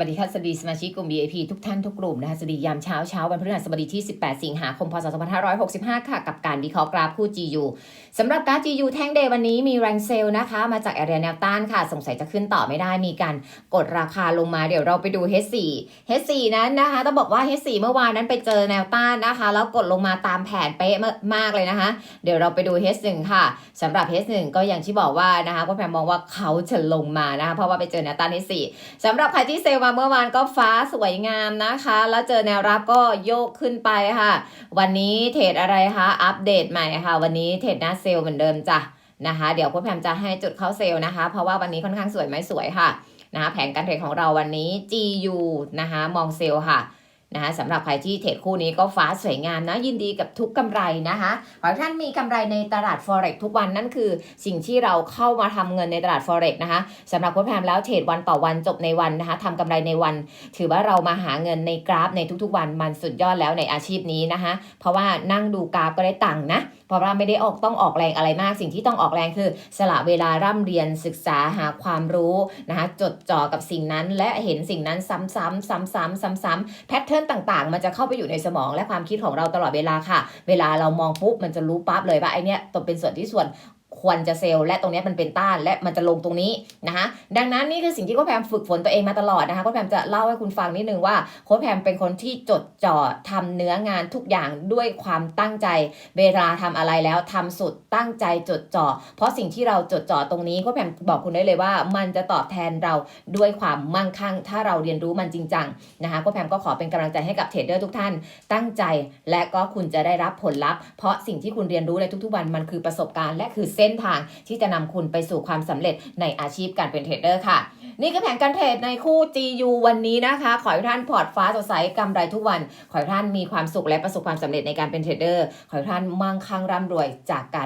วัสดีค่ะสวัสดีสมาชิกกลุ่ม VIP ทุกท่านทุกกลุ่มนะคะสวัสดียามเช้าเช้าวันพฤหัสบดีที่ 18 สิงหาคมพศ2565 ค่ะ กับการวิเคราะห์กราฟคู่ GU สำหรับกราฟ GU แท่งเดย์วันนี้มีแรงเซลนะคะ มาจากแอเรียแนวต้านค่ะ สงสัยจะขึ้นต่อไม่ได้มีการกดราคาลงมาเดี๋ยวเราไปดู H4 H4 นั้นนะคะต้องบอกว่า H4 เมื่อวานนั้นไปเจอแนวต้านนะคะ แล้วกดลงมาตามแผนเป๊ะมากเลยนะคะ เดี๋ยวเราไปดู H1 ค่ะสำหรับ H1 ก็อย่างที่บอกว่านะคะพ่อแพมมองว่าเขาจะลงมานะคะเพราะว่าไปเจอแนวต้าน H4 สำหรับใครที่เซลมาเมื่อวานก็ฟ้าสวยงามนะคะ แล้วเจอแนวรับก็โยกขึ้นไปค่ะ วันนี้เทรดอะไรคะอัปเดตใหม่ค่ะ วันนี้เทรดหน้าเซลล์เหมือนเดิมจ้ะนะคะ เดี๋ยวพ่อแพมจะให้จุดเข้าเซลล์นะคะ เพราะว่าวันนี้ค่อนข้างสวยไหมสวยค่ะนะคะแผนการเทรดของเราวันนี้ GU นะคะมองเซลล์ค่ะ นะคะสำหรับใครที่เทรดคู่นี้ก็ฟ้าสวยงามนะยินดีกับทุกกำไรนะคะขอให้ท่านมีกำไรในตลาด forex ทุกวันนั่นคือสิ่งที่เราเข้ามาทำเงินในตลาด forex นะคะสำหรับพ่อแพมแล้วเทรดวันต่อวันจบในวันนะคะทำกำไรในวัน ถือว่าเรามาหาเงินในกราฟในทุกๆวันมันสุดยอดแล้วในอาชีพนี้นะคะเพราะว่านั่งดูกราฟก็ได้ตังค์นะเพราะว่าไม่ได้ออกต้องออกแรงอะไรมาก สิ่งที่ต้องออกแรงคือ สละเวลาร่ำเรียนศึกษาหาความรู้นะคะจดจ่อกับสิ่งนั้นและเห็นสิ่งนั้นซ้ำๆซ้ำๆซ้ำๆแพทเทิร์นต่างๆ มันจะเข้าไปอยู่ในสมองและความคิดของเราตลอดเวลาค่ะ เวลาเรามองปุ๊บมันจะรู้ปั๊บเลยว่าไอเนี้ยตัวเป็นส่วนที่ส่วน ควรจะเซลล์และตรงนี้มันเป็นต้านและมันจะลงตรงนี้นะคะดังนั้นนี่คือสิ่งที่โค้ชแพมฝึกฝนตัวเองมาตลอดนะคะโค้ชแพมจะเล่าให้คุณฟังนิดนึงว่าโค้ชแพมเป็นคนที่จดจ่อทำเนื้องานทุกอย่างด้วยความตั้งใจ เวลาทำอะไรแล้วทำสุดตั้งใจจดจ่อเพราะสิ่งที่เราจดจ่อตรงนี้โค้ชแพมบอกคุณได้เลยว่า มันจะตอบแทนเราด้วยความมั่งคั่ง ถ้าเราเรียนรู้มันจริงจังนะคะโค้ชแพมก็ขอเป็นกำลังใจให้กับเทรดเดอร์ทุกท่าน ตั้งใจและก็คุณจะได้รับผลลัพธ์เพราะสิ่งที่คุณเรียนรู้ในทุกๆวันมันคือประสบการณ์และคือเส้นทางที่จะนำคุณไปสู่ความสำเร็จในอาชีพการเป็นเทรดเดอร์ค่ะ นี่คือแผนการเทรดในคู่ GU วันนี้นะคะ ขอให้ท่านพอร์ตฟ้าสดใสกำไรทุกวัน ขอให้ท่านมีความสุขและประสบความสำเร็จในการเป็นเทรดเดอร์ ขอให้ท่านมั่งคั่งร่ำรวยจากการ